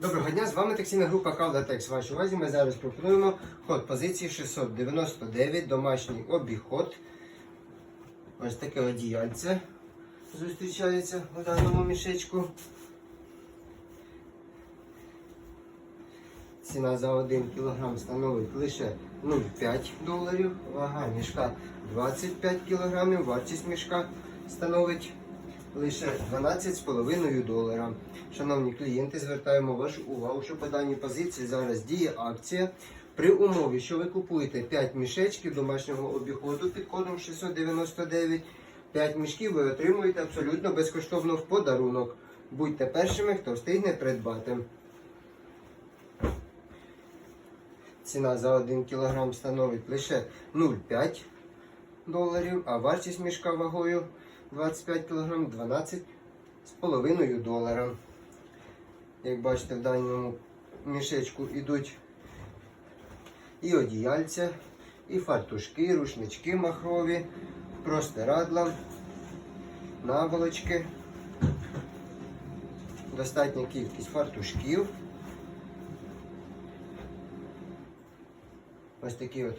Доброго дня, з вами таксійна група Кавдатекс. Вашій увазі ми зараз пропонуємо ход позиції 699, домашній обіход. Ось таке одіяльце зустрічається у даному мішечку. Ціна за 1 кг становить лише 0,5 доларів, вага мішка 25 кг, вартість мішка становить лише 12,5 долара. Шановні клієнти, звертаємо вашу увагу, що по даній позиції зараз діє акція. При умові, що ви купуєте 5 мішечків домашнього обіходу під кодом 699, 5 мішків ви отримуєте абсолютно безкоштовно в подарунок. Будьте першими, хто встигне придбати. Ціна за 1 кг становить лише 0,5 доларів, а вартість мішка вагою 25 кг 12,5 долара. Як бачите, в даному мішечку йдуть і одіяльця, і фартушки, рушнички махрові, простирадла, наволочки, достатня кількість фартушків. Ось такі от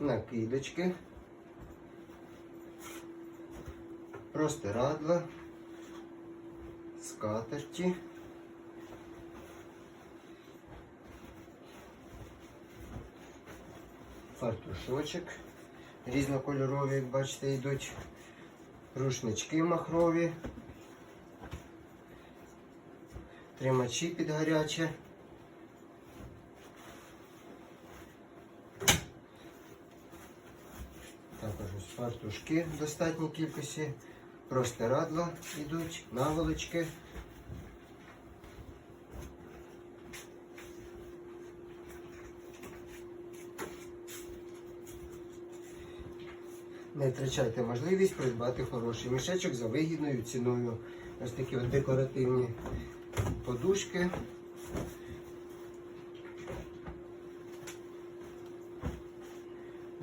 накидочки, простирадла, скатерті. Фартушочок. Різнокольорові, як бачите, йдуть. Рушнички махрові, тримачі під гаряче. Також фартушки в достатній кількості, простирадла йдуть, наволочки. Не втрачайте можливість придбати хороший мішечок за вигідною ціною. Ось такі от декоративні подушки.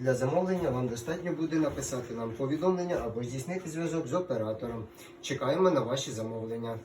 Для замовлення вам достатньо буде написати нам повідомлення або здійснити зв'язок з оператором. Чекаємо на ваші замовлення.